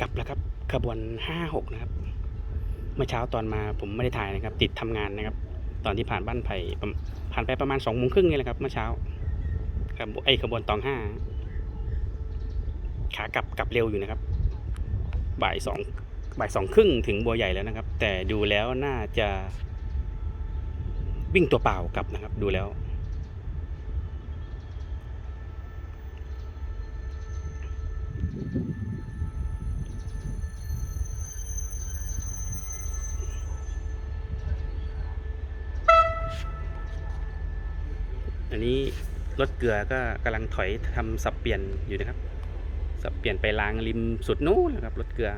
กลับแล้วครับขบวนห้าหกนะครับ เมื่อเช้าตอนมาผมไม่ได้ถ่ายนะครับ ติดทำงานนะครับ ตอนที่ผ่านบ้านไผ่ผ่านไปประมาณสองโมงครึ่งนี่แหละครับ เมื่อเช้าครับไอ้ขบวนตองห้าขากลับกลับเร็วอยู่นะครับ บ่ายสองบ่ายสองครึ่งถึงบัวใหญ่แล้วนะครับ แต่ดูแล้วน่าจะวิ่งตัวเปล่ากลับนะครับ ดูแล้ว อันนี้รถเกลือก็กำลังถอยทำสับเปลี่ยนอยู่นะครับ สับเปลี่ยนไปล้างริมสุดนู้นนะครับรถเกลือ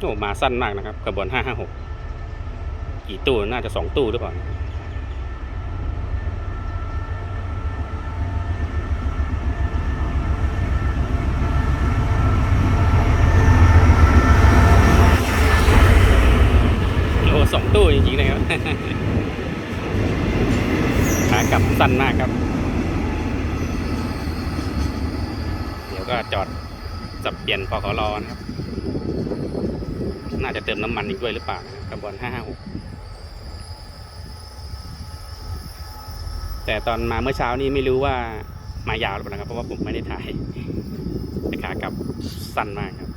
โอ้มาสั้นมากนะครับขบวนห้าห้าหกกี่ตู้น่าจะสองตู้หรือเปล่าโอ้สองตู้จริงๆเลยครับขากลับสั้นมากครับ เดี๋ยวก็จอดสับเปลี่ยนพอขอรอนะครับาจจะเติมน้ำมันอีกด้วยหรือเปล่ากับบอล556 แต่ตอนมาเมื่อเช้านี้ไม่รู้ว่ามายาวหรือเปล่านะครับ เพราะว่าผมไม่ได้ถ่ายขากลับสั้นมากครับ